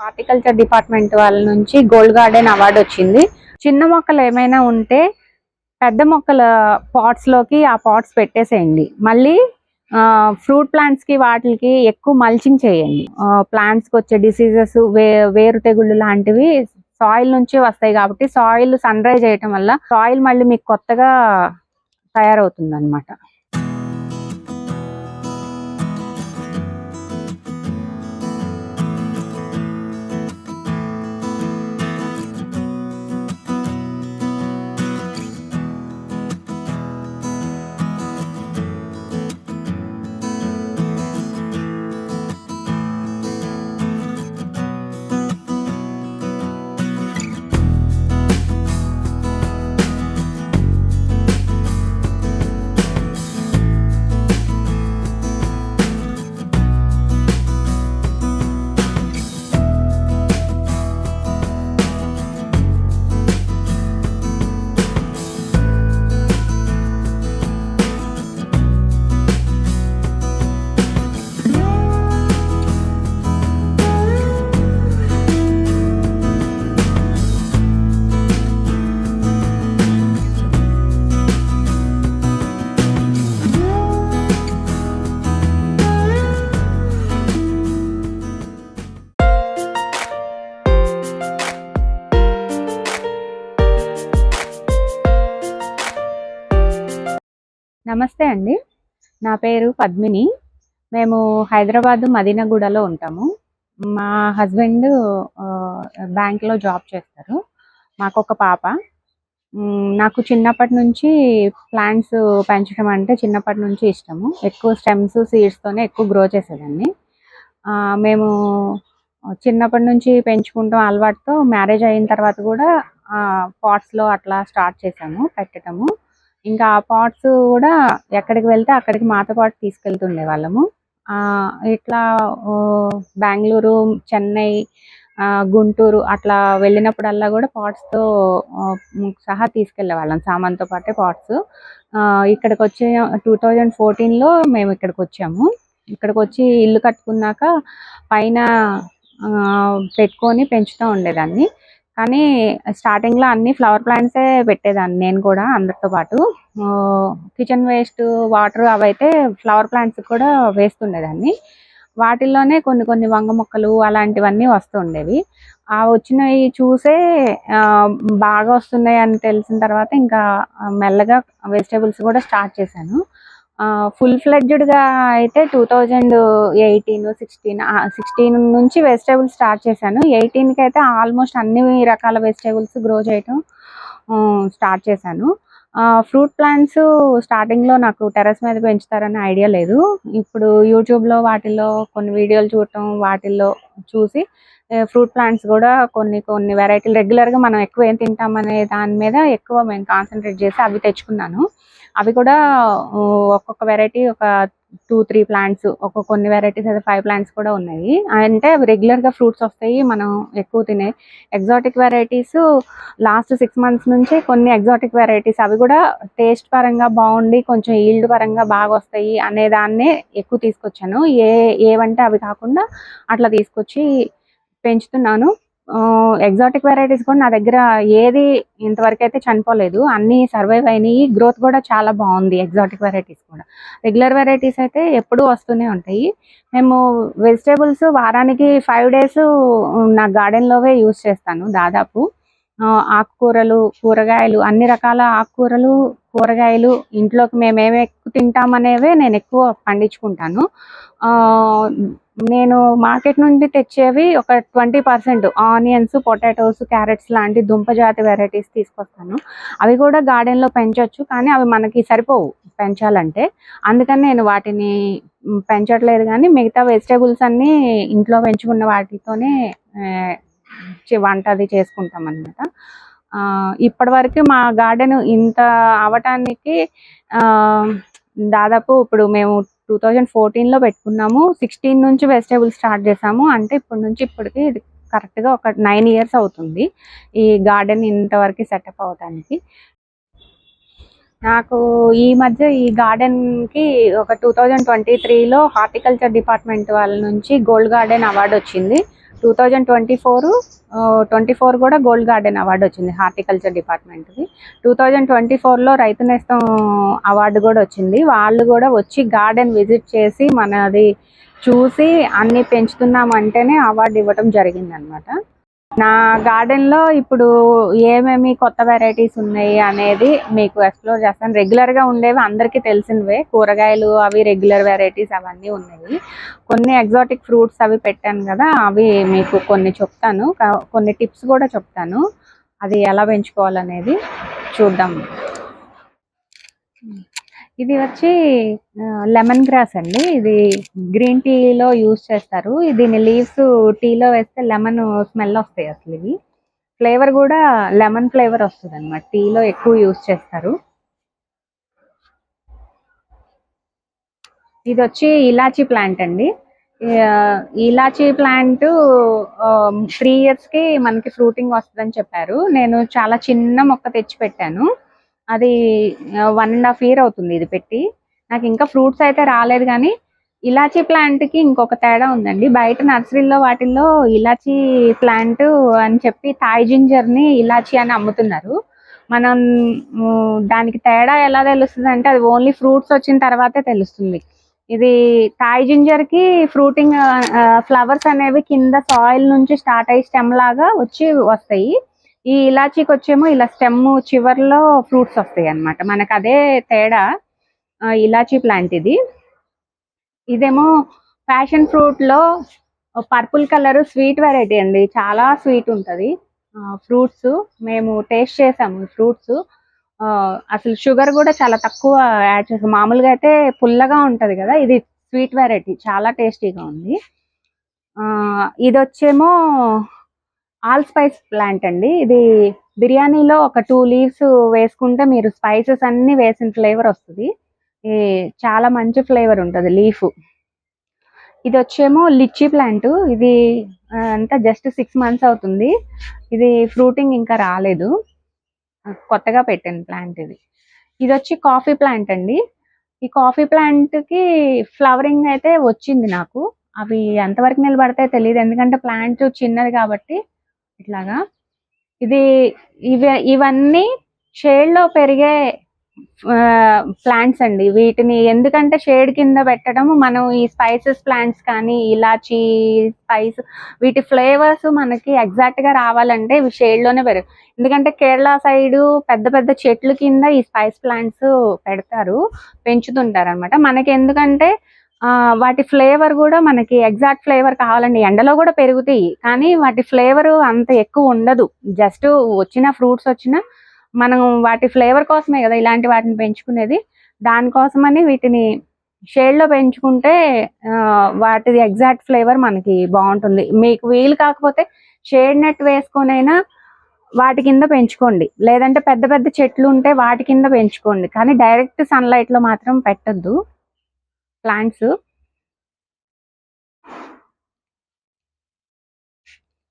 Horticulture department వాళ్ళ నుంచి gold garden award వచ్చింది. చిన్న మొక్కలు ఏమైనా ఉంటే పెద్ద మొక్కల పాట్స్లోకి ఆ పాట్స్ పెట్టేసేయండి. మళ్ళీ ఫ్రూట్ ప్లాంట్స్కి వాటికి ఎక్కువ మల్చింగ్ చేయండి. ప్లాంట్స్కి వచ్చే డిసీజెస్ వే వేరు తెగుళ్ళు లాంటివి సాయిల్ నుంచి వస్తాయి కాబట్టి సాయిల్ సన్ డ్రై చేయటం వల్ల సాయిల్ మళ్ళీ మీకు కొత్తగా తయారవుతుంది అనమాట నమస్తే అండి. నా పేరు పద్మిని. మేము హైదరాబాద్ మదీనగూడలో ఉంటాము. మా హస్బెండ్ బ్యాంక్లో జాబ్ చేస్తారు. మాకు ఒక పాప నాకు చిన్నప్పటి నుంచి ప్లాంట్స్ పెంచడం అంటే చిన్నప్పటి నుంచి ఇష్టము. ఎక్కువ స్టెమ్స్ సీడ్స్తోనే ఎక్కువ గ్రో చేసేదాన్ని. మేము చిన్నప్పటి నుంచి పెంచుకుంటాం అలవాటుతో మ్యారేజ్ అయిన తర్వాత కూడా పాట్స్లో అట్లా స్టార్ట్ చేసాము పెట్టడము. ఇంకా ఆ పాట్స్ కూడా ఎక్కడికి వెళ్తే అక్కడికి మాతో పాటు తీసుకెళ్తుండే వాళ్ళము. ఇట్లా బెంగళూరు చెన్నై గుంటూరు అట్లా వెళ్ళినప్పుడల్లా కూడా పాట్స్తో సహా తీసుకెళ్ళే వాళ్ళం సామాన్తో పాటే పాట్స్ ఇక్కడికి వచ్చే టూ థౌజండ్ ఫోర్టీన్లో మేము ఇక్కడికి వచ్చాము. ఇక్కడికి వచ్చి ఇల్లు కట్టుకున్నాక పైన పెట్టుకొని పెంచుతూ ఉండేదాన్ని. కానీ స్టార్టింగ్లో అన్ని ఫ్లవర్ ప్లాంట్సే పెట్టేదాన్ని నేను కూడా అందరితో పాటు. కిచెన్ వేస్ట్ వాటర్ అవైతే ఫ్లవర్ ప్లాంట్స్ కూడా వేస్తుండేదాన్ని. వాటిల్లోనే కొన్ని కొన్ని వంగ మొక్కలు అలాంటివన్నీ వస్తుండేవి. ఆ వచ్చినవి చూసే బాగా వస్తున్నాయి అని తెలిసిన తర్వాత ఇంకా మెల్లగా వెజిటేబుల్స్ కూడా స్టార్ట్ చేశాను. ఫుల్ ఫ్లెడ్జ్డ్గా అయితే two thousand eighteen sixteen sixteen నుంచి వెజిటేబుల్స్ స్టార్ట్ చేశాను. ఎయిటీన్కి అయితే ఆల్మోస్ట్ అన్ని రకాల వెజిటేబుల్స్ గ్రో చేయటం స్టార్ట్ చేశాను. ఫ్రూట్ ప్లాంట్స్ స్టార్టింగ్లో నాకు టెర్రస్ మీద పెంచుతారని ఐడియా లేదు. ఇప్పుడు యూట్యూబ్లో వాటిల్లో కొన్ని వీడియోలు చూడటం వాటిల్లో చూసి ఫ్రూట్ ప్లాంట్స్ కూడా కొన్ని కొన్ని వెరైటీలు రెగ్యులర్గా మనం ఎక్కువ ఏం తింటాం అనే దాని మీద ఎక్కువ మేము కాన్సన్ట్రేట్ చేసి అవి తెచ్చుకున్నాను. అవి కూడా ఒక్కొక్క వెరైటీ ఒక టూ త్రీ ప్లాంట్స్ ఒక కొన్ని వెరైటీస్ అయితే ఫైవ్ ప్లాంట్స్ కూడా ఉన్నాయి. అంటే అవి ఫ్రూట్స్ వస్తాయి మనం ఎక్కువ తినే exotic varieties last six months నుంచి కొన్ని ఎగ్జాటిక్ వెరైటీస్ అవి కూడా టేస్ట్ పరంగా బాగుండి కొంచెం ఈల్డ్ పరంగా బాగా వస్తాయి అనే దాన్నే ఎక్కువ తీసుకొచ్చాను. ఏ ఏవంటే అవి కాకుండా అట్లా తీసుకొచ్చి పెంచుతున్నాను. ఎగ్జాటిక్ వెరైటీస్ కూడా నా దగ్గర ఏది ఇంతవరకు అయితే చనిపోలేదు. అన్ని సర్వైవ్ అయినాయి. గ్రోత్ కూడా చాలా బాగుంది ఎగ్జాటిక్ వెరైటీస్ కూడా. రెగ్యులర్ వెరైటీస్ అయితే ఎప్పుడూ వస్తూనే ఉంటాయి. మేము వెజిటేబుల్స్ వారానికి ఫైవ్ డేస్ నా గార్డెన్లోవే లోవే యూస్ చేస్తాను దాదాపు. ఆకుకూరలు కూరగాయలు అన్ని రకాల ఆకుకూరలు కూరగాయలు ఇంట్లోకి మేము ఏమి ఎక్కువ తింటామనేవే నేను ఎక్కువ పండించుకుంటాను. నేను మార్కెట్ నుండి తెచ్చేవి ఒక twenty percent onions potatoes carrots లాంటి దుంప జాతి వెరైటీస్ తీసుకొస్తాను. అవి కూడా గార్డెన్లో పెంచవచ్చు పెంచొచ్చు కానీ అవి మనకి సరిపోవు పెంచాలంటే. అందుకని నేను వాటిని పెంచట్లేదు కానీ మిగతా వెజిటేబుల్స్ అన్ని ఇంట్లో పెంచుకున్న వాటితోనే వంట అది చేసుకుంటాం అనమాట ఇప్పటి వరకు మా గార్డెన్ ఇంత అవటానికి దాదాపు ఇప్పుడు మేము టూ థౌజండ్ ఫోర్టీన్లో పెట్టుకున్నాము. సిక్స్టీన్ నుంచి వెజిటేబుల్ స్టార్ట్ చేసాము. అంటే ఇప్పటి నుంచి ఇప్పటికి ఇది కరెక్ట్గా ఒక నైన్ ఇయర్స్ అవుతుంది ఈ గార్డెన్ ఇంతవరకు సెటప్ అవటానికి. నాకు ఈ మధ్య ఈ గార్డెన్కి ఒక టూ థౌజండ్ ట్వంటీ త్రీలో హార్టికల్చర్ డిపార్ట్మెంట్ వాళ్ళ నుంచి గోల్డ్ గార్డెన్ అవార్డు వచ్చింది. Two thousand twenty four twenty four కూడా గోల్డ్ గార్డెన్ అవార్డు వచ్చింది హార్టికల్చర్ డిపార్ట్మెంట్ది టూ థౌజండ్ ట్వంటీ ఫోర్లో రైతు నేస్తం అవార్డు కూడా వచ్చింది. వాళ్ళు కూడా వచ్చి గార్డెన్ విజిట్ చేసి మనది చూసి అన్ని పెంచుతున్నామంటేనే అవార్డు ఇవ్వటం జరిగిందనమాట. నా గార్డెన్లో ఇప్పుడు ఏమేమి కొత్త వెరైటీస్ ఉన్నాయి అనేది మీకు ఎక్స్ప్లోర్ చేస్తాను. రెగ్యులర్గా ఉండేవి అందరికీ తెలిసినవే. కూరగాయలు అవి రెగ్యులర్ వెరైటీస్ అవన్నీ ఉన్నాయి. కొన్ని ఎగ్జాటిక్ ఫ్రూట్స్ అవి పెట్టాను కదా అవి మీకు కొన్ని చెప్తాను. కొన్ని టిప్స్ కూడా చెప్తాను. అది ఎలా పెంచుకోవాలనేది చూద్దాం. ఇది వచ్చి లెమన్ గ్రాస్ అండి. ఇది గ్రీన్ టీలో యూస్ చేస్తారు. దీని లీవ్స్ టీలో వేస్తే లెమన్ స్మెల్ వస్తాయి అసలు ఇవి. ఫ్లేవర్ కూడా లెమన్ ఫ్లేవర్ వస్తుంది అనమాట టీలో ఎక్కువ యూస్ చేస్తారు. ఇది వచ్చి ఇలాచీ ప్లాంట్ అండి. ఇలాచి ఇలాచీ ప్లాంట్ త్రీ ఇయర్స్కి మనకి ఫ్రూటింగ్ వస్తుందని చెప్పారు. నేను చాలా చిన్న మొక్క తెచ్చి పెట్టాను అది వన్ అండ్ హాఫ్ ఇయర్ అవుతుంది ఇది పెట్టి. నాకు ఇంకా ఫ్రూట్స్ అయితే రాలేదు కానీ ఇలాచీ ప్లాంట్కి ఇంకొక తేడా ఉందండి. బయట నర్సరీలో వాటిల్లో ఇలాచీ ప్లాంట్ అని చెప్పి థాయ్ జింజర్ని ఇలాచీ అని అమ్ముతున్నారు. మనం దానికి తేడా ఎలా తెలుస్తుంది అంటే అది ఓన్లీ ఫ్రూట్స్ వచ్చిన తర్వాతే తెలుస్తుంది. ఇది థాయ్ జింజర్కి ఫ్రూటింగ్ ఫ్లవర్స్ అనేవి కింద సాయిల్ నుంచి స్టార్ట్ అయ్యి స్టెమ్ లాగా వచ్చి వస్తాయి. ఈ ఇలాచీకి వచ్చేమో ఇలా స్టెమ్ చివర్లో ఫ్రూట్స్ వస్తాయి అన్నమాట. మనకు అదే తేడా ఇలాచీ ప్లాంట్ ఇది. ఇదేమో ప్యాషన్ ఫ్రూట్లో పర్పుల్ కలర్ స్వీట్ వెరైటీ అండి. చాలా స్వీట్ ఉంటుంది. ఫ్రూట్స్ మేము టేస్ట్ చేసాము ఫ్రూట్స్. అసలు షుగర్ కూడా చాలా తక్కువ యాడ్ చేసాం మామూలుగా అయితే పుల్లగా ఉంటుంది కదా ఇది స్వీట్ వెరైటీ. చాలా టేస్టీగా ఉంది. ఇది వచ్చేమో ఆల్ స్పైస్ ప్లాంట్ అండి. ఇది బిర్యానీలో ఒక టూ లీవ్స్ వేసుకుంటే మీరు స్పైసెస్ అన్ని వేసిన ఫ్లేవర్ వస్తుంది. చాలా మంచి ఫ్లేవర్ ఉంటుంది లీఫ్ ఇది వచ్చేమో లిచ్చీ ప్లాంట్ ఇది అంతా జస్ట్ సిక్స్ మంత్స్ అవుతుంది. ఇది ఫ్రూటింగ్ ఇంకా రాలేదు. కొత్తగా పెట్టాను ప్లాంట్ ఇది. ఇది వచ్చి కాఫీ ప్లాంట్ అండి. ఈ కాఫీ ప్లాంట్కి ఫ్లవరింగ్ అయితే వచ్చింది నాకు. అవి ఎంతవరకు నిలబడతాయో తెలియదు ఎందుకంటే ప్లాంట్ చిన్నది కాబట్టి ఇట్లాగా? ఇది ఇవి ఇవన్నీ షేడ్లో పెరిగే ప్లాంట్స్ అండి. వీటిని ఎందుకంటే షేడ్ కింద పెట్టడం మనం ఈ స్పైసెస్ ప్లాంట్స్ కానీ ఇలాచీ స్పైస్ వీటి ఫ్లేవర్స్ మనకి ఎగ్జాక్ట్గా రావాలంటే ఇవి షేడ్లోనే పెరుగు. ఎందుకంటే కేరళ సైడ్ పెద్ద పెద్ద చెట్లు కింద ఈ స్పైస్ ప్లాంట్స్ పెడతారు పెంచుతుంటారు అనమాట మనకి ఎందుకంటే వాటి ఫ్లేవర్ కూడా మనకి ఎగ్జాక్ట్ ఫ్లేవర్ కావాలండి. ఎండలో కూడా పెరుగుతాయి. కానీ వాటి ఫ్లేవర్ అంత ఎక్కువ ఉండదు. జస్ట్ వచ్చిన ఫ్రూట్స్ వచ్చిన మనం వాటి ఫ్లేవర్ కోసమే కదా ఇలాంటి వాటిని పెంచుకునేది. దానికోసమని వీటిని షేడ్లో పెంచుకుంటే వాటిది ఎగ్జాక్ట్ ఫ్లేవర్ మనకి బాగుంటుంది. మీకు వీలు కాకపోతే షేడ్ నెట్ వేసుకొనైనా వాటి కింద పెంచుకోండి. లేదంటే పెద్ద పెద్ద చెట్లు ఉంటే వాటి కింద పెంచుకోండి. కానీ డైరెక్ట్ సన్లైట్లో మాత్రం పెట్టద్దు. ప్లాంట్స్.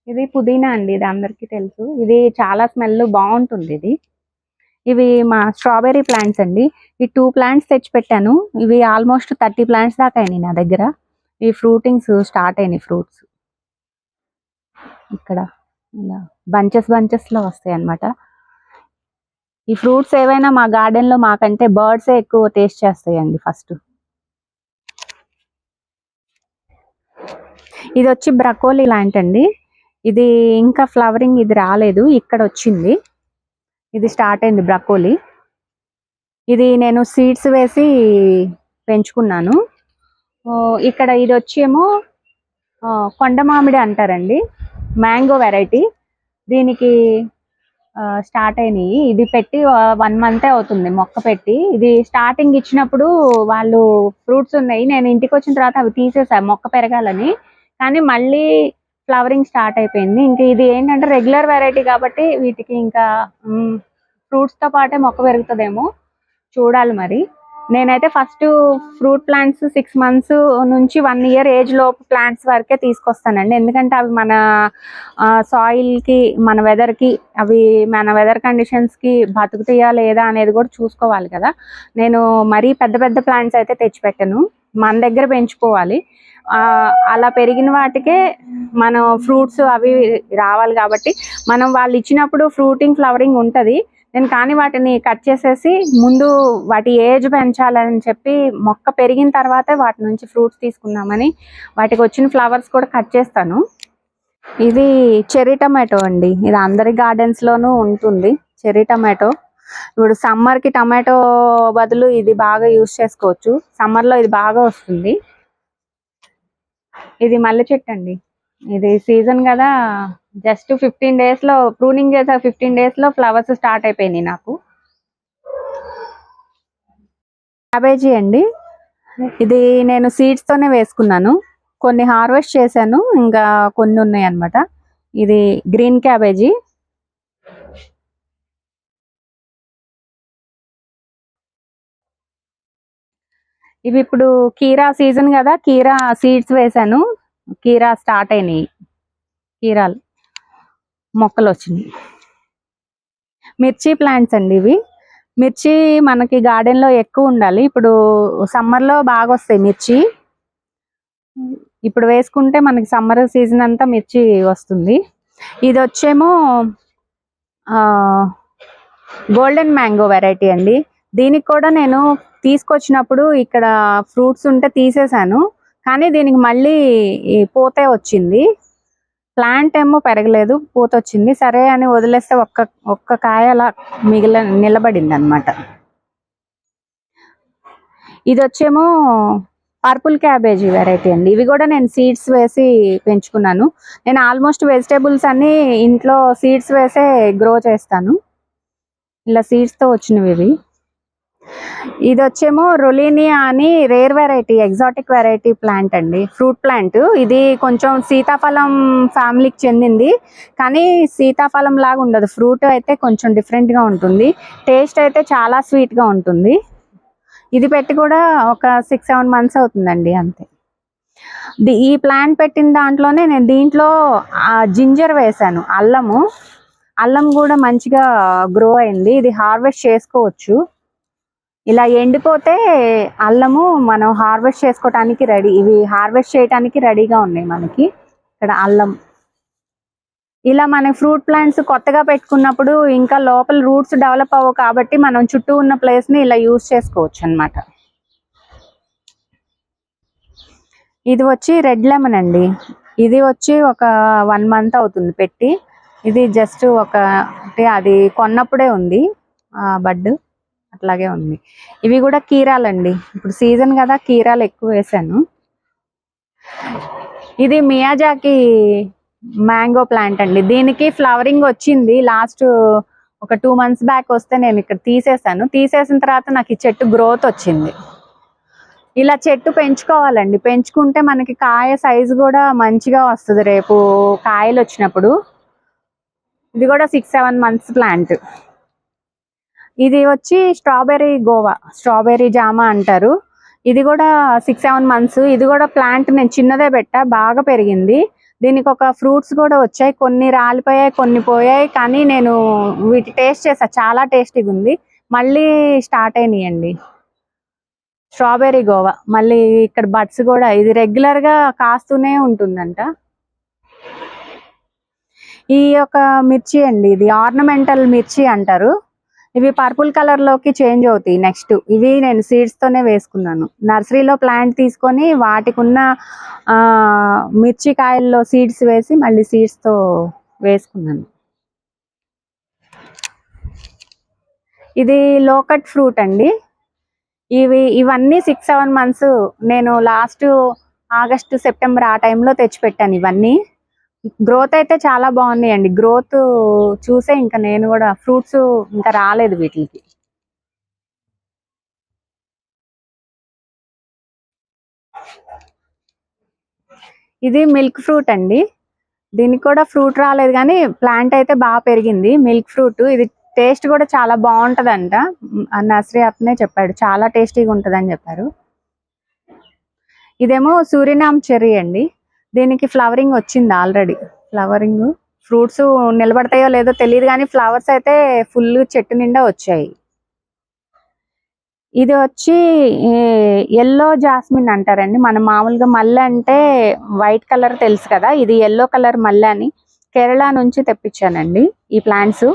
ఇది పుదీనా అండి ఇది అందరికీ తెలుసు. ఇది చాలా స్మెల్ బాగుంటుంది ఇది. ఇవి మా స్ట్రాబెర్రీ ప్లాంట్స్ అండి. ఈ టూ ప్లాంట్స్ తెచ్చి పెట్టాను. ఇవి ఆల్మోస్ట్ థర్టీ ప్లాంట్స్ దాకా అయినాయి నా దగ్గర. ఈ ఫ్రూటింగ్స్ స్టార్ట్ అయినాయి ఫ్రూట్స్. ఇక్కడ ఇలా బంచెస్ బంచెస్లో వస్తాయి అన్నమాట. ఈ ఫ్రూట్స్ ఏవైనా మా గార్డెన్లో మాకంటే బర్డ్స్ ఎక్కువ టేస్ట్ చేస్తాయండి ఫస్ట్. ఇది వచ్చి బ్రకోలీ లాంటి అండి. ఇది ఇంకా ఫ్లవరింగ్ ఇది రాలేదు ఇక్కడ వచ్చింది. ఇది స్టార్ట్ అయింది బ్రకోలీ. ఇది నేను సీడ్స్ వేసి పెంచుకున్నాను. ఇక్కడ ఇది వచ్చేమో కొండ మామిడి అంటారండి. Mango variety. దీనికి స్టార్ట్ అయినాయి. ఇది పెట్టి వన్ మంతే అవుతుంది మొక్క పెట్టి. ఇది స్టార్టింగ్ ఇచ్చినప్పుడు వాళ్ళు ఫ్రూట్స్ ఉన్నాయి. నేను ఇంటికి వచ్చిన తర్వాత అవి తీసేసాను మొక్క పెరగాలని. కానీ మళ్ళీ ఫ్లవరింగ్ స్టార్ట్ అయిపోయింది. ఇంకా ఇది ఏంటంటే రెగ్యులర్ వెరైటీ కాబట్టి వీటికి ఇంకా ఫ్రూట్స్తో పాటే మొక్క పెరుగుతుందేమో. చూడాలి మరి. నేనైతే first fruit plants six months నుంచి వన్ ఇయర్ ఏజ్ లోపు ప్లాంట్స్ వరకే తీసుకొస్తానండి. ఎందుకంటే అవి మన సాయిల్కి మన వెదర్కి అవి మన వెదర్ కండిషన్స్కి బతుకుతాయా లేదా అనేది కూడా చూసుకోవాలి కదా. నేను మరీ పెద్ద పెద్ద ప్లాంట్స్ అయితే తెచ్చిపెట్టాను. మన దగ్గర పెంచుకోవాలి. అలా పెరిగిన వాటికే మనం ఫ్రూట్స్ అవి రావాలి కాబట్టి మనం వాళ్ళు ఇచ్చినప్పుడు ఫ్రూటింగ్ ఫ్లవరింగ్ ఉంటుంది. నేను కానీ వాటిని కట్ చేసేసి ముందు వాటి ఏజ్ పెంచాలని చెప్పి మొక్క పెరిగిన తర్వాతే వాటి నుంచి ఫ్రూట్స్ తీసుకుందామని వాటికి వచ్చిన ఫ్లవర్స్ కూడా కట్ చేస్తాను. ఇది చెర్రీ టమాటో అండి. ఇది అందరి గార్డెన్స్లోనూ లోనూ ఉంటుంది. Cherry tomato. ఇప్పుడు సమ్మర్కి కి టమాటో బదులు ఇది బాగా యూస్ చేసుకోవచ్చు. సమ్మర్లో లో ఇది బాగా వస్తుంది. ఇది మల్లె చెట్టు అండి. ఇది సీజన్ కదా జస్ట్ ఫిఫ్టీన్ డేస్లో ప్రూనింగ్ చేసా ఫిఫ్టీన్ డేస్లో ఫ్లవర్స్ స్టార్ట్ అయిపోయినాయి నాకు. క్యాబేజీ అండి. ఇది నేను సీడ్స్ తోనే వేసుకున్నాను. కొన్ని హార్వెస్ట్ చేశాను ఇంకా కొన్ని ఉన్నాయి అన్నమాట. ఇది గ్రీన్ క్యాబేజీ ఇవి ఇప్పుడు కీరా సీజన్ కదా కీరా సీడ్స్ వేసాను. కీరా స్టార్ట్ అయినాయి. కీరాలు మొక్కలు వచ్చినాయి. మిర్చి ప్లాంట్స్ అండి ఇవి. మిర్చి మనకి గార్డెన్లో లో ఎక్కువ ఉండాలి. ఇప్పుడు సమ్మర్లో బాగా వస్తాయి మిర్చి. ఇప్పుడు వేసుకుంటే మనకి సమ్మర్ సీజన్ అంతా మిర్చి వస్తుంది. ఇది వచ్చేమో గోల్డెన్ మ్యాంగో వెరైటీ అండి. దీనికి కూడా నేను తీసుకొచ్చినప్పుడు ఇక్కడ ఫ్రూట్స్ ఉంటే తీసేశాను కానీ దీనికి మళ్ళీ పూతే వచ్చింది. ప్లాంట్ ఏమో పెరగలేదు పూత వచ్చింది సరే అని వదిలేస్తే ఒక్క ఒక్క కాయ అలా మిగిల నిలబడింది అనమాట ఇది వచ్చేమో పర్పుల్ క్యాబేజీ వెరైటీ అండి. ఇవి కూడా నేను సీడ్స్ వేసి పెంచుకున్నాను. నేను ఆల్మోస్ట్ వెజిటేబుల్స్ అన్ని ఇంట్లో సీడ్స్ వేసే గ్రో చేస్తాను. ఇలా సీడ్స్తో తో వచ్చినవి ఇవి. ఇది వచ్చేమో రొలీనియా అని rare variety exotic variety plant అండి. Fruit plant. ఇది కొంచెం సీతాఫలం ఫ్యామిలీకి చెందింది. కానీ సీతాఫలం లాగా ఉండదు. ఫ్రూట్ అయితే కొంచెం డిఫరెంట్గా ఉంటుంది. టేస్ట్ అయితే చాలా స్వీట్గా ఉంటుంది. ఇది పెట్టి కూడా ఒక సిక్స్ సెవెన్ మంత్స్ అవుతుందండి అంతే. ది- ఈ ప్లాంట్ పెట్టిన దాంట్లోనే నేను దీంట్లో జింజర్ వేశాను అల్లము. అల్లం కూడా మంచిగా గ్రో అయింది. ఇది హార్వెస్ట్ చేసుకోవచ్చు. ఇలా ఎండిపోతే అల్లము మనం హార్వెస్ట్ చేసుకోవటానికి రెడీ. ఇవి హార్వెస్ట్ చేయటానికి రెడీగా ఉన్నాయి మనకి. ఇక్కడ అల్లం. ఇలా మన ఫ్రూట్ ప్లాంట్స్ కొత్తగా పెట్టుకున్నప్పుడు ఇంకా లోపల రూట్స్ డెవలప్ అవ్వవు కాబట్టి మనం చుట్టూ ఉన్న ప్లేస్ని ఇలా యూస్ చేసుకోవచ్చు అన్నమాట. ఇది వచ్చి రెడ్ లెమన్ అండి. ఇది వచ్చి ఒక వన్ మంత్ అవుతుంది పెట్టి. ఇది జస్ట్ ఒక అంటే అది కొన్నప్పుడే ఉంది బడ్. అట్లాగే ఉంది. ఇవి కూడా కీరాలండి. ఇప్పుడు సీజన్ కదా కీరాలు ఎక్కువ వేసాను. ఇది మియాజాకి మ్యాంగో ప్లాంట్ అండి. దీనికి ఫ్లవరింగ్ వచ్చింది. లాస్ట్ ఒక టూ మంత్స్ బ్యాక్ వస్తే నేను ఇక్కడ తీసేసాను. తీసేసిన తర్వాత నాకు ఈ చెట్టు గ్రోత్ వచ్చింది. ఇలా చెట్టు పెంచుకోవాలండి. పెంచుకుంటే మనకి కాయ సైజు కూడా మంచిగా వస్తుంది. రేపు కాయలు వచ్చినప్పుడు. ఇది కూడా సిక్స్ సెవెన్ మంత్స్ ప్లాంట్. ఇది వచ్చి స్ట్రాబెర్రీ గోవా స్ట్రాబెర్రీ జామ అంటారు. ఇది కూడా సిక్స్ సెవెన్ మంత్స్ ఇది కూడా ప్లాంట్ నేను చిన్నదే పెట్టా బాగా పెరిగింది. దీనికి ఒక ఫ్రూట్స్ కూడా వచ్చాయి. కొన్ని రాలిపోయాయి కొన్ని పోయాయి కానీ నేను వీటి టేస్ట్ చేసా. చాలా టేస్టీగా ఉంది మళ్ళీ స్టార్ట్ అయినాయండి. Strawberry guava. మళ్ళీ ఇక్కడ బడ్స్ కూడా. ఇది రెగ్యులర్గా కాస్తూనే ఉంటుందంట. ఈ యొక్క మిర్చి అండి ఇది ఆర్నమెంటల్ మిర్చి అంటారు. ఇవి పర్పుల్ కలర్లోకి చేంజ్ అవుతాయి నెక్స్ట్. ఇవి నేను సీడ్స్ తోనే వేసుకున్నాను. నర్సరీలో ప్లాంట్ తీసుకొని వాటికి ఉన్న ఆ, మిర్చి కాయల్లో సీడ్స్ వేసి మళ్ళీ సీడ్స్తో వేసుకున్నాను. ఇది లోకట్ ఫ్రూట్ అండి. ఇవి ఇవన్నీ సిక్స్ సెవెన్ మంత్స్ నేను లాస్ట్ ఆగస్టు సెప్టెంబర్ ఆ టైంలో తెచ్చిపెట్టాను ఇవన్నీ. గ్రోత్ అయితే చాలా బాగున్నాయండి. గ్రోత్ చూసే ఇంకా నేను కూడా ఫ్రూట్స్ ఇంకా రాలేదు వీటికి. ఇది మిల్క్ ఫ్రూట్ అండి. దీనికి కూడా ఫ్రూట్ రాలేదు కానీ ప్లాంట్ అయితే బాగా పెరిగింది. Milk fruit. ఇది టేస్ట్ కూడా చాలా బాగుంటుందంట. ఆ నర్సరీ అతనే చెప్పాడు. చాలా టేస్టీగా ఉంటుందని చెప్పారు. ఇదేమో సూరినామ్ చెర్రీ అండి. దీనికి ఫ్లవరింగ్ వచ్చింది ఆల్రెడీ. ఫ్లవరింగ్ ఫ్రూట్స్ నిలబడతాయో లేదో తెలియదు కానీ ఫ్లవర్స్ అయితే ఫుల్ చెట్టు నిండా వచ్చాయి. ఇది వచ్చి ఎల్లో జాస్మిన్ అంటారండి. మన మామూలుగా మల్లె అంటే వైట్ కలర్ తెలుసు కదా ఇది ఎల్లో కలర్ మల్లె అని కేరళ నుంచి తెప్పించానండి ఈ ప్లాంట్స్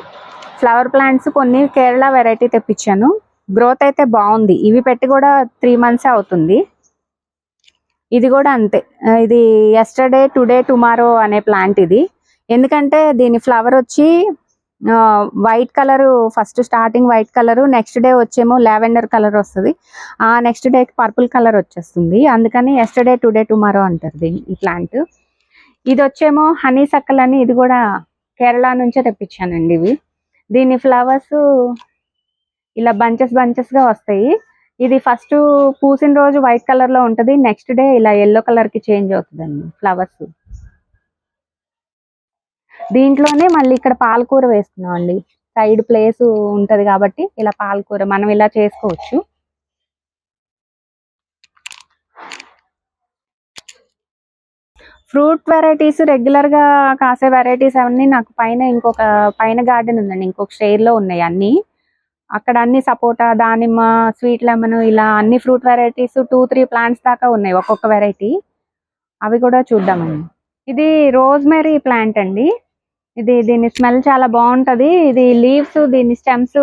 ఫ్లవర్ ప్లాంట్స్ కొన్ని కేరళ వెరైటీ తెప్పించాను. గ్రోత్ అయితే బాగుంది. ఇవి పెట్టి కూడా త్రీ మంత్స్ అవుతుంది. ఇది కూడా అంతే. ఇది ఎస్టర్డే టుడే టుమారో అనే ప్లాంట్ ఇది. ఎందుకంటే దీని ఫ్లవర్ వచ్చి white colour first starting white colour next day వచ్చేమో lavender colour వస్తుంది. ఆ నెక్స్ట్ డే పర్పుల్ కలర్ వచ్చేస్తుంది. అందుకని ఎస్టర్డే టుడే టుమారో అంటారు దీన్ని ఈ ప్లాంట్ ఇది వచ్చేమో హనీ సక్కల్ అని ఇది కూడా కేరళ నుంచే తెప్పించానండి ఇవి. దీని ఫ్లవర్స్ ఇలా బంచెస్ బంచెస్గా వస్తాయి. ఇది ఫస్ట్ పూసిన రోజు వైట్ కలర్లో ఉంటది నెక్స్ట్ డే ఇలా ఎల్లో కలర్కి చేంజ్ అవుతుందండి ఫ్లవర్స్. దీంట్లోనే మళ్ళీ ఇక్కడ పాలకూర వేస్తున్నాం అండి సైడ్ ప్లేస్ ఉంటది కాబట్టి ఇలా పాలకూర మనం ఇలా చేసుకోవచ్చు. ఫ్రూట్ వెరైటీస్ రెగ్యులర్గా కాసే వెరైటీస్ అవన్నీ నాకు పైన ఇంకొక పైన గార్డెన్ ఉందండి ఇంకొక షేర్లో ఉన్నాయి అన్ని. అక్కడ అన్ని సపోటా దానిమ్మ స్వీట్ లెమన్ ఇలా అన్ని fruit varieties two three plants దాకా ఉన్నాయి ఒక్కొక్క వెరైటీ. అవి కూడా చూద్దామండి. ఇది రోజ్మెరీ ప్లాంట్ అండి. ఇది దీని స్మెల్ చాలా బాగుంటది. ఇది లీవ్స్ దీని స్టెమ్స్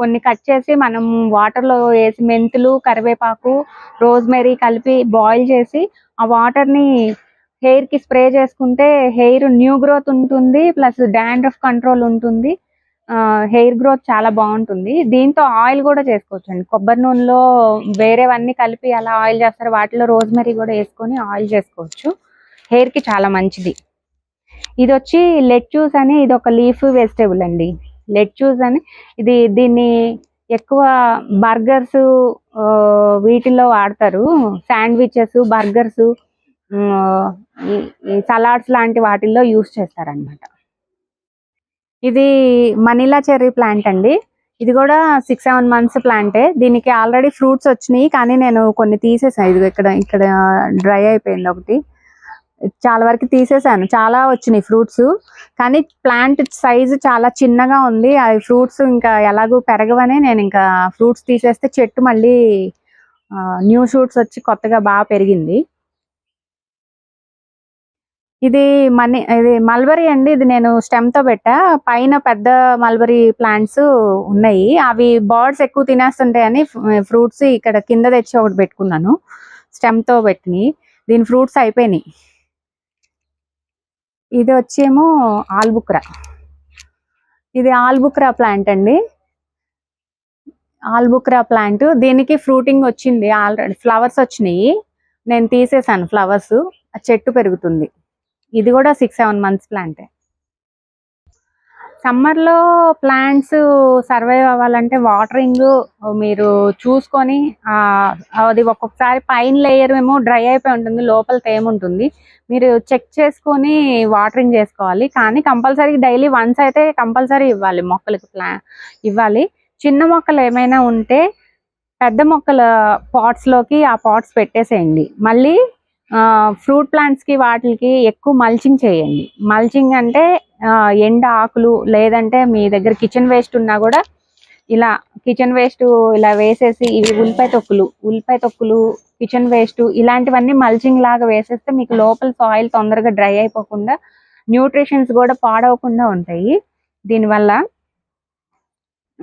కొన్ని కట్ చేసి మనం వాటర్లో వేసి మెంతులు కరివేపాకు రోజ్మెరీ కలిపి బాయిల్ చేసి ఆ వాటర్ని హెయిర్కి స్ప్రే చేసుకుంటే హెయిర్ న్యూ గ్రోత్ ఉంటుంది ప్లస్ డాండ్రఫ్ కంట్రోల్ ఉంటుంది. హెయిర్ గ్రోత్ చాలా బాగుంటుంది. దీంతో ఆయిల్ కూడా చేసుకోవచ్చు అండి కొబ్బరి నూనెలో వేరేవన్నీ కలిపి అలా ఆయిల్ చేస్తారు. వాటిలో రోజ్మెరీ కూడా వేసుకొని ఆయిల్ చేసుకోవచ్చు. హెయిర్కి చాలా మంచిది. ఇది వచ్చి లెట్యూస్ అని ఇది ఒక లీఫ్ వెజిటేబుల్ అండి. లెట్యూస్ అని ఇది దీన్ని ఎక్కువ బర్గర్స్ వీటిల్లో వాడతారు. శాండ్విచెస్ బర్గర్స్ సలాడ్స్ లాంటి వాటిల్లో యూస్ చేస్తారనమాట. ఇది మనీలా చెర్రీ ప్లాంట్ అండి. ఇది కూడా సిక్స్ సెవెన్ మంత్స్ ప్లాంటే దీనికి ఆల్రెడీ ఫ్రూట్స్ వచ్చినాయి కానీ నేను కొన్ని తీసేసాను. ఇది ఇక్కడ ఇక్కడ డ్రై అయిపోయింది ఒకటి. చాలా వరకు తీసేసాను. చాలా వచ్చినాయి ఫ్రూట్స్ కానీ ప్లాంట్ సైజు చాలా చిన్నగా ఉంది. అవి ఫ్రూట్స్ ఇంకా ఎలాగూ పెరగవని నేను ఇంకా ఫ్రూట్స్ తీసేస్తే చెట్టు మళ్ళీ న్యూ షూట్స్ వచ్చి కొత్తగా బాగా పెరిగింది. ఇది మనీ ఇది మల్బరీ అండి ఇది నేను స్టెమ్తో పెట్టా. పైన పెద్ద మల్బరీ ప్లాంట్స్ ఉన్నాయి. అవి బర్డ్స్ ఎక్కువ తినేస్తుంటాయని ఫ్రూట్స్ ఇక్కడ కింద తెచ్చి ఒకటి పెట్టుకున్నాను. స్టెమ్తో పెట్టినాయి దీని ఫ్రూట్స్ అయిపోయినాయి. ఇది వచ్చేమో ఆల్బుక్రా. ఇది ఆల్బుక్రా ప్లాంట్ అండి. ఆల్బుక్రా ప్లాంట్. దీనికి ఫ్రూటింగ్ వచ్చింది. ఆల్రెడీ ఫ్లవర్స్ వచ్చినాయి. నేను తీసేసాను ఫ్లవర్స్. ఆ చెట్టు పెరుగుతుంది. ఇది కూడా సిక్స్ సెవెన్ మంత్స్ ప్లాంటే సమ్మర్లో ప్లాంట్స్ సర్వైవ్ అవ్వాలంటే వాటరింగ్ మీరు చూసుకొని అది ఒక్కొక్కసారి పైన లేయర్ ఏమో డ్రై అయిపోయి ఉంటుంది లోపల తేమ ఉంటుంది. మీరు చెక్ చేసుకొని వాటరింగ్ చేసుకోవాలి. కానీ కంపల్సరీ డైలీ వన్స్ అయితే కంపల్సరీ ఇవ్వాలి మొక్కలకి ప్లా ఇవ్వాలి. చిన్న మొక్కలు ఏమైనా ఉంటే పెద్ద మొక్కల పాట్స్లోకి లోకి ఆ పాట్స్ పెట్టేసేయండి. మళ్ళీ ఫ్రూట్ ప్లాంట్స్కి వాటికి ఎక్కువ మల్చింగ్ చేయండి. మల్చింగ్ అంటే ఎండ ఆకులు లేదంటే మీ దగ్గర కిచెన్ వేస్ట్ ఉన్నా కూడా ఇలా కిచెన్ వేస్ట్ ఇలా వేసేసి ఇవి ఉల్లిపాయ తొక్కులు ఉల్లిపాయ తొక్కులు కిచెన్ వేస్ట్ ఇలాంటివన్నీ మల్చింగ్ లాగా వేసేస్తే మీకు లోపల సాయిల్ తొందరగా డ్రై అయిపోకుండా న్యూట్రిషన్స్ కూడా పాడవకుండా ఉంటాయి. దీనివల్ల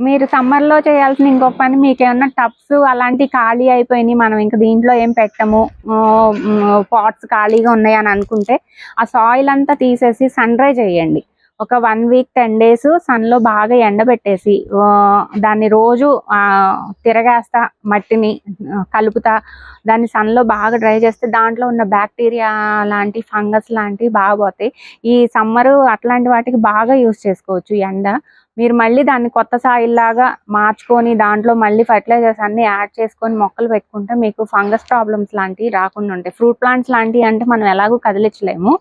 మీరు సమ్మర్లో చేయాల్సిన ఇంకొక పని మీకు ఏమన్నా టబ్స్ అలాంటి ఖాళీ అయిపోయినాయి మనం ఇంకా దీంట్లో ఏం పెట్టము. పాట్స్ ఖాళీగా ఉన్నాయి అని అనుకుంటే ఆ సాయిల్ అంతా తీసేసి సన్ డ్రై చేయండి. ఒక వన్ వీక్ టెన్ డేస్ సన్లో బాగా ఎండబెట్టేసి దాన్ని రోజు తిరగేస్తా మట్టిని కలుపుతా దాన్ని సన్లో బాగా డ్రై చేస్తే దాంట్లో ఉన్న బ్యాక్టీరియా లాంటి ఫంగస్ లాంటివి బాగా పోతాయి. ఈ సమ్మరు అట్లాంటి వాటికి బాగా యూస్ చేసుకోవచ్చు ఎండ. మీరు మళ్ళీ దాన్ని కొత్త సాయిల్ లాగా మార్చుకొని దాంట్లో మళ్ళీ ఫర్టిలైజర్స్ అన్ని యాడ్ చేసుకొని మొక్కలు పెట్టుకుంటే మీకు ఫంగస్ ప్రాబ్లమ్స్ లాంటివి రాకుండా ఉంటాయి. ఫ్రూట్ ప్లాంట్స్ లాంటివి అంటే మనం ఎలాగో కదిలించలేము.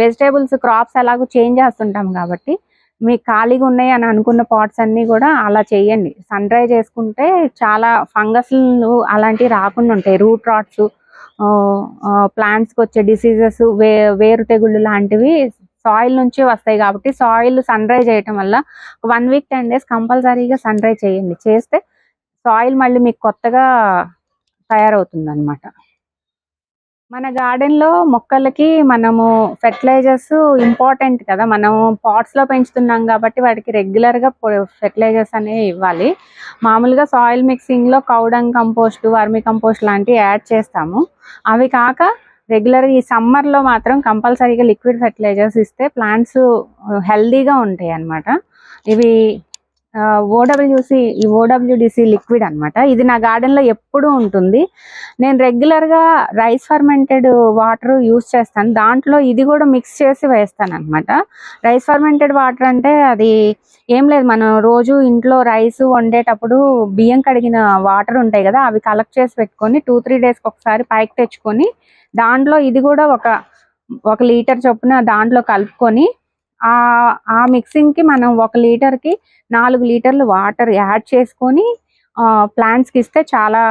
వెజిటేబుల్స్ క్రాప్స్ ఎలాగో చేంజ్ చేస్తుంటాం కాబట్టి మీకు ఖాళీగా ఉన్నాయి అని అనుకున్న పాట్స్ అన్నీ కూడా అలా చేయండి. సన్ డ్రై చేసుకుంటే చాలా ఫంగస్లు అలాంటివి రాకుండా ఉంటాయి. రూట్ రాట్స్ ప్లాంట్స్కి వచ్చే డిసీజెస్ వే వేరు తెగుళ్ళు లాంటివి సాయిల్ నుంచి వస్తాయి కాబట్టి సాయిల్ సన్ డ్రై చేయటం వల్ల వన్ వీక్ టెన్ డేస్ కంపల్సరీగా సన్ డ్రై చేయండి. చేస్తే సాయిల్ మళ్ళీ మీకు కొత్తగా తయారవుతుంది అనమాట మన గార్డెన్లో లో మొక్కలకి మనము ఫెర్టిలైజర్స్ ఇంపార్టెంట్ కదా. మనం పాట్స్లో లో పెంచుతున్నాం కాబట్టి వాటికి రెగ్యులర్గా గా ఫెర్టిలైజర్స్ అనేవి ఇవ్వాలి. మామూలుగా సాయిల్ మిక్సింగ్లో కౌడంగ్ కంపోస్ట్ వర్మి కంపోస్ట్ లాంటివి యాడ్ చేస్తాము. అవి కాక రెగ్యులర్ ఈ సమ్మర్లో మాత్రం కంపల్సరీగా లిక్విడ్ ఫెర్టిలైజర్స్ ఇస్తే ప్లాంట్స్ హెల్దీగా uh, ఉంటాయి అన్నమాట ఇవి ఓడబ్ల్యూసి ఈ ఓడబ్ల్యూడిసి లిక్విడ్ అన్నమాట. ఇది నా గార్డెన్లో లో ఎప్పుడూ ఉంటుంది. నేను రెగ్యులర్గా రైస్ ఫర్మెంటెడ్ వాటర్ యూస్ చేస్తాను. దాంట్లో ఇది కూడా మిక్స్ చేసి వేస్తాను అనమాట రైస్ ఫర్మెంటెడ్ వాటర్ అంటే అది ఏం లేదు. మనం రోజు ఇంట్లో రైస్ వండేటప్పుడు బియ్యం కడిగిన వాటర్ ఉంటాయి కదా అవి కలెక్ట్ చేసి పెట్టుకొని టూ త్రీ డేస్కి ఒకసారి పైకి తెచ్చుకొని దాంట్లో ఇది కూడా ఒక ఒక లీటర్ చొప్పున దాంట్లో కలుపుకొని ఆ ఆ మనం ఒక లీటర్కి నాలుగు లీటర్లు వాటర్ యాడ్ చేసుకొని ప్లాంట్స్కి ఇస్తే చాలా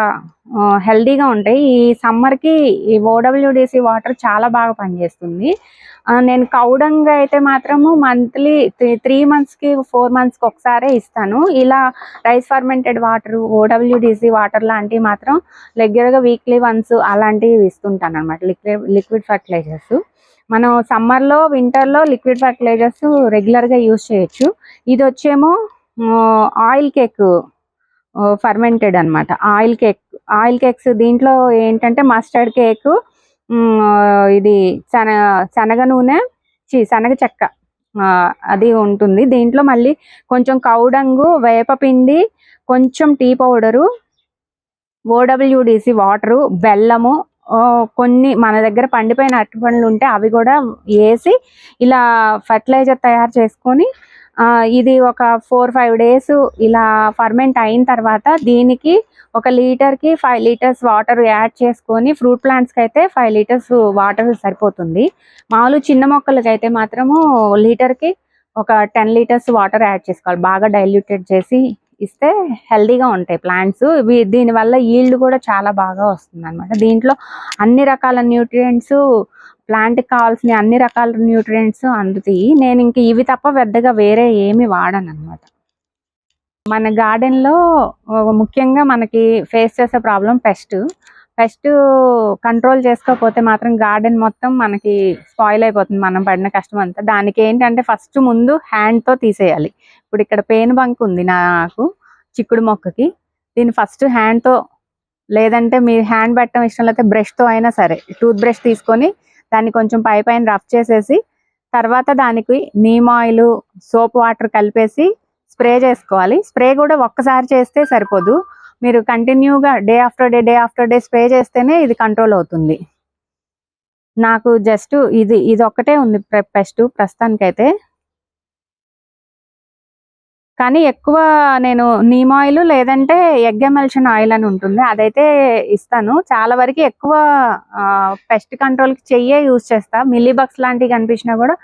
హెల్దీగా ఉంటాయి. ఈ సమ్మర్కి ఈ ఓడబ్ల్యూడిసి వాటర్ చాలా బాగా పనిచేస్తుంది. నేను కౌడంగా అయితే మాత్రము మంత్లీ త్రీ మంత్స్కి ఫోర్ మంత్స్కి ఒకసారే ఇస్తాను. ఇలా rice fermented water OWDC water లాంటివి మాత్రం రెగ్యులర్గా వీక్లీ వన్స్ అలాంటివి ఇస్తుంటాను అనమాట లిక్విడ్ లిక్విడ్ ఫర్టిలైజర్స్ మనం సమ్మర్లో వింటర్లో లిక్విడ్ ఫర్టిలైజర్స్ రెగ్యులర్గా చేయొచ్చు. ఇది వచ్చేమో ఆయిల్ కేక్ ఫర్మెంటెడ్ అన్నమాట. ఆయిల్ కేక్ ఆయిల్ కేక్స్ దీంట్లో ఏంటంటే మస్టర్డ్ కేక్ ఇది శన శనగ నూనె చి శనగ చెక్క అది ఉంటుంది. దీంట్లో మళ్ళీ కొంచెం కౌడంగు వేపపిండి కొంచెం టీ పౌడరు ఓడబ్ల్యూడిసి వాటరు బెల్లము కొన్ని మన దగ్గర పండిపోయిన అరటి పండ్లు ఉంటే అవి కూడా వేసి ఇలా ఫర్టిలైజర్ తయారు చేసుకొని ఇది ఒక ఫోర్ ఫైవ్ డేస్ ఇలా ఫర్మెంట్ అయిన తర్వాత దీనికి ఒక లీటర్కి ఫైవ్ లీటర్స్ వాటర్ యాడ్ చేసుకొని ఫ్రూట్ ప్లాంట్స్కి అయితే ఫైవ్ లీటర్స్ వాటర్ సరిపోతుంది. మామూలు చిన్న మొక్కలకి అయితే మాత్రము లీటర్కి ఒక టెన్ లీటర్స్ వాటర్ యాడ్ చేసుకోవాలి. బాగా డైల్యూటెడ్ చేసి ఇస్తే హెల్దీగా ఉంటాయి ప్లాంట్స్. దీనివల్ల ఈల్డ్ కూడా చాలా బాగా వస్తుంది అనమాట దీంట్లో అన్ని రకాల న్యూట్రియంట్స్ ప్లాంట్కి కావాల్సిన అన్ని రకాల న్యూట్రియంట్స్ అందుతాయి. నేను ఇంక ఇవి తప్ప పెద్దగా వేరే ఏమి వాడను అనమాట మన గార్డెన్లో లో ముఖ్యంగా మనకి ఫేస్ చేసే ప్రాబ్లం పెస్ట్. ఫస్ట్ కంట్రోల్ చేసుకోకపోతే మాత్రం గార్డెన్ మొత్తం మనకి స్పాయిల్ అయిపోతుంది. మనం పడిన కష్టం అంతా. దానికి ఏంటంటే ఫస్ట్ ముందు హ్యాండ్తో తో తీసేయాలి. ఇప్పుడు ఇక్కడ పేను బంక్ ఉంది నాకు చిక్కుడు మొక్కకి. దీన్ని ఫస్ట్తో లేదంటే మీరు హ్యాండ్ పెట్టడం ఇష్టం లేకపోతే బ్రష్తో తో అయినా సరే టూత్ బ్రష్ తీసుకొని దాన్ని కొంచెం పై పైన రఫ్ చేసేసి తర్వాత దానికి నీమ్ ఆయిల్ సోప్ వాటర్ కలిపేసి స్ప్రే చేసుకోవాలి. స్ప్రే కూడా ఒక్కసారి చేస్తే సరిపోదు. మీరు కంటిన్యూగా day after day day after day spray చేస్తేనే ఇది కంట్రోల్ అవుతుంది. నాకు జస్ట్ ఇది ఇది ఒక్కటే ఉంది పెస్ట్ ప్రస్తుతానికైతే. కానీ ఎక్కువ నేను నీమ్ ఆయిల్ లేదంటే ఎగ్ ఎమల్షన్ ఆయిల్ అని ఉంటుంది. అదైతే ఇస్తాను. చాలా వరకు ఎక్కువ పెస్ట్ కంట్రోల్కి చెయ్యే యూజ్ చేస్తా. మిల్లీ బగ్స్ లాంటివి కనిపించినా కూడా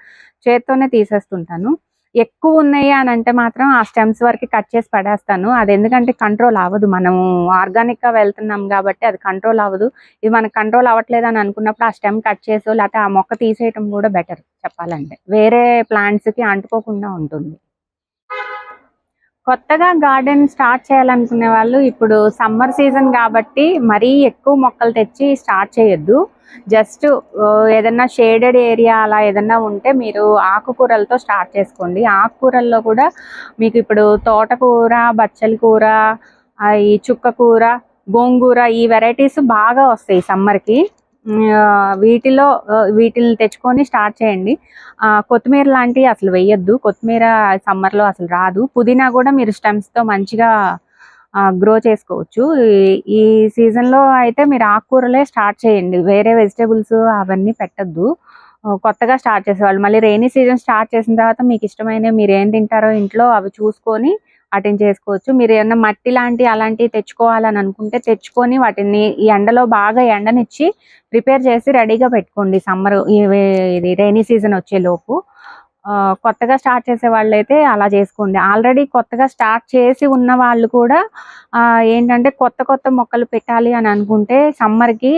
చేత్తోనే తీసేస్తుంటాను. ఎక్కువ ఉన్నాయి అని అంటే మాత్రం ఆ స్టెమ్స్ వరకు కట్ చేసి పడేస్తాను. అది ఎందుకంటే కంట్రోల్ అవ్వదు. మనము ఆర్గానిక్గా వెళ్తున్నాం కాబట్టి అది కంట్రోల్ అవ్వదు. ఇది మనకు కంట్రోల్ అవ్వట్లేదు అని అనుకున్నప్పుడు ఆ స్టెమ్ కట్ చేసో లేకపోతే ఆ మొక్క తీసేయటం కూడా బెటర్ చెప్పాలంటే. వేరే ప్లాంట్స్కి అంటుకోకుండా ఉంటుంది. కొత్తగా గార్డెన్ స్టార్ట్ చేయాలనుకునే వాళ్ళు ఇప్పుడు సమ్మర్ సీజన్ కాబట్టి మరీ ఎక్కువ మొక్కలు తెచ్చి స్టార్ట్ చేయొద్దు. జస్ట్ ఏదన్నా షేడెడ్ ఏరియా అలా ఏదన్నా ఉంటే మీరు ఆకుకూరలతో స్టార్ట్ చేసుకోండి. ఆకుకూరల్లో కూడా మీకు ఇప్పుడు తోటకూర బచ్చల కూర ఈ చుక్క కూర గోంగూర ఈ వెరైటీస్ బాగా వస్తాయి సమ్మర్కి. వీటిలో వీటిని తెచ్చుకొని స్టార్ట్ చేయండి. కొత్తిమీర లాంటివి అసలు వేయొద్దు. కొత్తిమీర సమ్మర్లో అసలు రాదు. పుదీనా కూడా మీరు స్టెమ్స్తో మంచిగా గ్రో చేసుకోవచ్చు. ఈ- ఈ అయితే మీరు ఆకుకూరలే స్టార్ట్ చేయండి. వేరే వెజిటేబుల్స్ అవన్నీ పెట్టద్దు. కొత్తగా స్టార్ట్ చేసేవాళ్ళు. మళ్ళీ రెయినీ సీజన్ స్టార్ట్ చేసిన తర్వాత మీకు ఇష్టమైన మీరు ఏం తింటారో ఇంట్లో అవి చూసుకొని అటెండ్ చేసుకోవచ్చు. మీరు ఏమన్నా మట్టి లాంటి అలాంటివి తెచ్చుకోవాలని అనుకుంటే తెచ్చుకొని వాటిని ఈ ఎండలో బాగా ఎండనిచ్చి ప్రిపేర్ చేసి రెడీగా పెట్టుకోండి. సమ్మర్ ఇది రైనీ సీజన్ వచ్చే లోపు. కొత్తగా స్టార్ట్ చేసే వాళ్ళు అయితే అలా చేసుకోండి. ఆల్రెడీ కొత్తగా స్టార్ట్ చేసి ఉన్న వాళ్ళు కూడా ఏంటంటే కొత్త కొత్త మొక్కలు పెట్టాలి అని అనుకుంటే సమ్మర్కి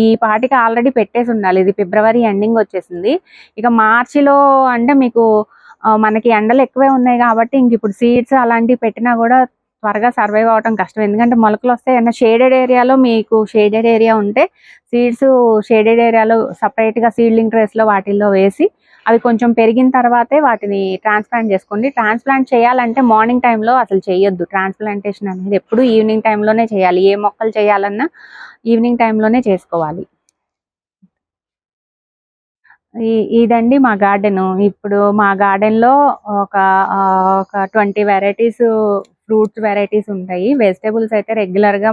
ఈ పాటికి ఆల్రెడీ పెట్టేసి ఉండాలి. ఇది ఫిబ్రవరి ఎండింగ్ వచ్చేసింది. ఇక మార్చిలో అంటే మీకు మనకి ఎండలు ఎక్కువే ఉన్నాయి కాబట్టి ఇంక ఇప్పుడు సీడ్స్ అలాంటివి పెట్టినా కూడా త్వరగా సర్వైవ్ అవ్వటం కష్టం. ఎందుకంటే మొలకలు వస్తాయి ఏమైనా షేడెడ్ ఏరియాలో మీకు షేడెడ్ ఏరియా ఉంటే సీడ్స్ షేడెడ్ ఏరియాలో సపరేట్గా సీడ్లింగ్ ట్రేస్లో వాటిల్లో వేసి అవి కొంచెం పెరిగిన తర్వాతే వాటిని ట్రాన్స్ప్లాంట్ చేసుకోండి. ట్రాన్స్ప్లాంట్ చేయాలంటే మార్నింగ్ టైంలో అసలు చేయొద్దు. ట్రాన్స్ప్లాంటేషన్ అనేది ఎప్పుడు ఈవినింగ్ టైంలోనే చేయాలి. ఏ మొక్కలు చేయాలన్నా ఈవినింగ్ టైంలోనే చేసుకోవాలి. ఇదండి మా గార్డెన్. ఇప్పుడు మా గార్డెన్లో ఒక ఒక ట్వంటీ వెరైటీస్ ఫ్రూట్స్ వెరైటీస్ ఉంటాయి. వెజిటేబుల్స్ అయితే రెగ్యులర్గా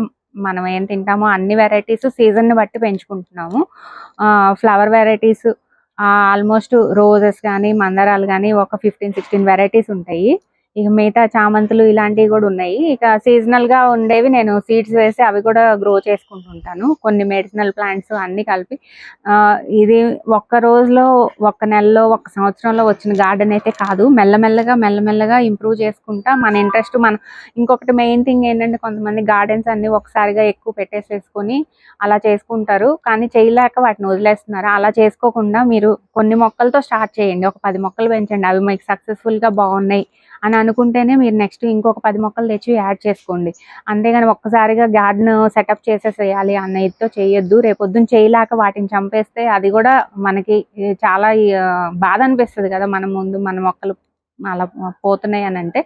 మనం ఏం తింటామో అన్ని వెరైటీస్ని బట్టి పెంచుకుంటున్నాము. ఫ్లవర్ వెరైటీస్ ఆల్మోస్ట్ రోజెస్ కానీ మందారాలు కానీ ఒక ఫిఫ్టీన్ సిక్స్టీన్ వెరైటీస్ ఉంటాయి. ఇక మిగతా చామంతులు ఇలాంటివి కూడా ఉన్నాయి. ఇక సీజనల్గా ఉండేవి నేను సీడ్స్ వేసి అవి కూడా గ్రో చేసుకుంటుంటాను. కొన్ని మెడిసినల్ ప్లాంట్స్ అన్ని కలిపి. ఇది ఒక్క రోజులో ఒక్క నెలలో ఒక్క సంవత్సరంలో వచ్చిన గార్డెన్ అయితే కాదు. మెల్లమెల్లగా మెల్లమెల్లగా ఇంప్రూవ్ చేసుకుంటా. మన ఇంట్రెస్ట్ మన ఇంకొకటి మెయిన్ థింగ్ ఏంటంటే కొంతమంది గార్డెన్స్ అన్ని ఒకసారిగా ఎక్కువ పెట్టేసేసుకొని అలా చేసుకుంటారు. కానీ చేయలేక వాటిని వదిలేస్తున్నారు. అలా చేసుకోకుండా మీరు కొన్ని మొక్కలతో స్టార్ట్ చేయండి. ఒక పది మొక్కలు పెంచండి. అవి మీకు సక్సెస్ఫుల్గా బాగున్నాయి. అని అనుకుంటేనే మీరు నెక్స్ట్ ఇంకొక పది మొక్కలు తెచ్చి యాడ్ చేసుకోండి. అంతేగాని ఒక్కసారిగా గార్డెన్ సెటప్ చేసేసేయాలి అన్న ఇదితో చేయొద్దు. రేపొద్దున చేయలేక వాటిని చంపేస్తే అది కూడా మనకి చాలా బాధ అనిపిస్తుంది కదా మన ముందు మన మొక్కలు అలా పోతున్నాయి అని అంటే.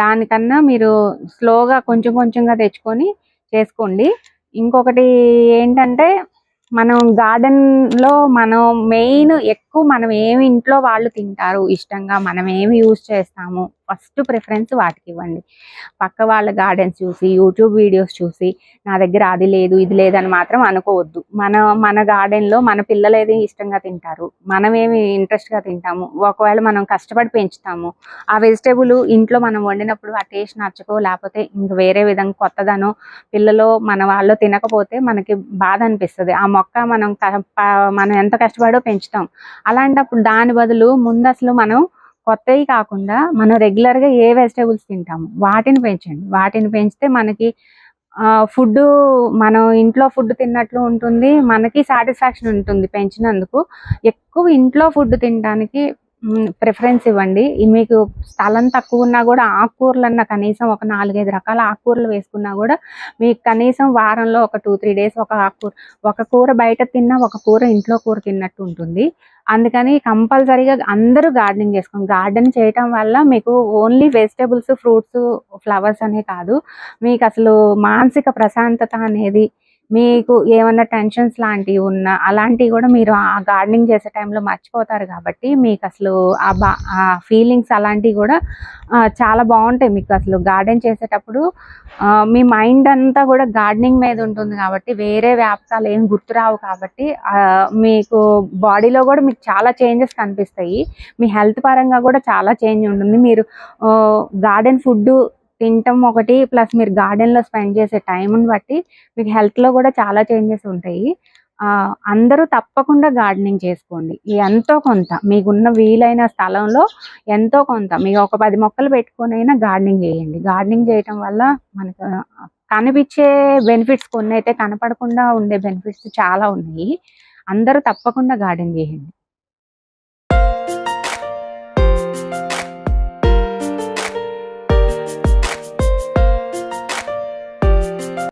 దానికన్నా మీరు స్లోగా కొంచెం కొంచెంగా తెచ్చుకొని చేసుకోండి. ఇంకొకటి ఏంటంటే మనం గార్డెన్లో మనం మెయిన్ ఎక్కువ మనం ఏమి ఇంట్లో వాళ్ళు తింటారు ఇష్టంగా మనం ఏమి యూజ్ చేస్తాము. ఫస్ట్ ప్రిఫరెన్స్ వాటికి ఇవ్వండి పక్క వాళ్ళ గార్డెన్స్ చూసి యూట్యూబ్ వీడియోస్ చూసి నా దగ్గర అది లేదు ఇది లేదని మాత్రం అనుకోవద్దు. మన మన గార్డెన్లో మన పిల్లలు ఏది ఇష్టంగా తింటారు మనం ఏమి తింటాము ఒకవేళ మనం కష్టపడి పెంచుతాము ఆ వెజిటేబుల్ ఇంట్లో మనం వండినప్పుడు ఆ టేస్ట్ నచ్చకో లేకపోతే ఇంక వేరే విధంగా కొత్తదనో పిల్లలు మన వాళ్ళు తినకపోతే మనకి బాధ అనిపిస్తుంది. ఆ మొక్క మనం మనం ఎంత కష్టపడో పెంచుతాం. అలాంటప్పుడు దాని బదులు ముందు అసలు మనం కొత్తవి కాకుండా మనం రెగ్యులర్గా ఏ వెజిటేబుల్స్ తింటాము వాటిని పెంచండి. వాటిని పెంచితే మనకి ఫుడ్ మనం ఇంట్లో ఫుడ్ తిన్నట్లు ఉంటుంది మనకి సాటిస్ఫాక్షన్ ఉంటుంది పెంచినందుకు. ఎక్కువ ఇంట్లో ఫుడ్ తినడానికి ప్రిఫరెన్స్ ఇవ్వండి. మీకు స్థలం తక్కువ ఉన్నా కూడా ఆకుకూరలన్నా కనీసం ఒక నాలుగైదు రకాల ఆకుకూరలు వేసుకున్నా కూడా మీకు కనీసం వారంలో ఒక టూ త్రీ డేస్ ఒక ఆకుకూర ఒక కూర బయట తిన్నా ఒక కూర ఇంట్లో కూర తిన్నట్టు ఉంటుంది. అందుకని కంపల్సరీగా అందరూ గార్డెనింగ్ చేసుకోండి. గార్డెన్ చేయటం వల్ల మీకు ఓన్లీ వెజిటేబుల్స్ ఫ్రూట్స్ ఫ్లవర్స్ అనే కాదు. మీకు అసలు మానసిక ప్రశాంతత అనేది మీకు ఏమన్నా టెన్షన్స్ లాంటివి ఉన్నా అలాంటివి కూడా మీరు ఆ గార్డెనింగ్ చేసే టైంలో మర్చిపోతారు కాబట్టి మీకు అసలు ఆ బా ఆ ఫీలింగ్స్ అలాంటివి కూడా చాలా బాగుంటాయి మీకు అసలు గార్డెన్ చేసేటప్పుడు. మీ మైండ్ అంతా కూడా గార్డెనింగ్ మీద ఉంటుంది కాబట్టి వేరే వ్యాపకాలు ఏం గుర్తురావు కాబట్టి మీకు బాడీలో కూడా మీకు చాలా చేంజెస్ కనిపిస్తాయి. మీ హెల్త్ పరంగా కూడా చాలా చేంజ్ ఉంటుంది. మీరు గార్డెన్ ఫుడ్ తినటం ఒకటి ప్లస్ మీరు గార్డెన్లో స్పెండ్ చేసే టైంని బట్టి మీకు హెల్త్లో కూడా చాలా చేంజెస్ ఉంటాయి. అందరూ తప్పకుండా గార్డెనింగ్ చేసుకోండి. ఎంతో కొంత మీకున్న వీలైన స్థలంలో ఎంతో కొంత మీకు ఒక పది మొక్కలు పెట్టుకొని అయినా గార్డెనింగ్ చేయండి. గార్డెనింగ్ చేయటం వల్ల మనకు కనిపించే బెనిఫిట్స్ కొన్ని అయితే కనపడకుండా ఉండే బెనిఫిట్స్ చాలా ఉన్నాయి. అందరూ తప్పకుండా గార్డెన్ చేయండి.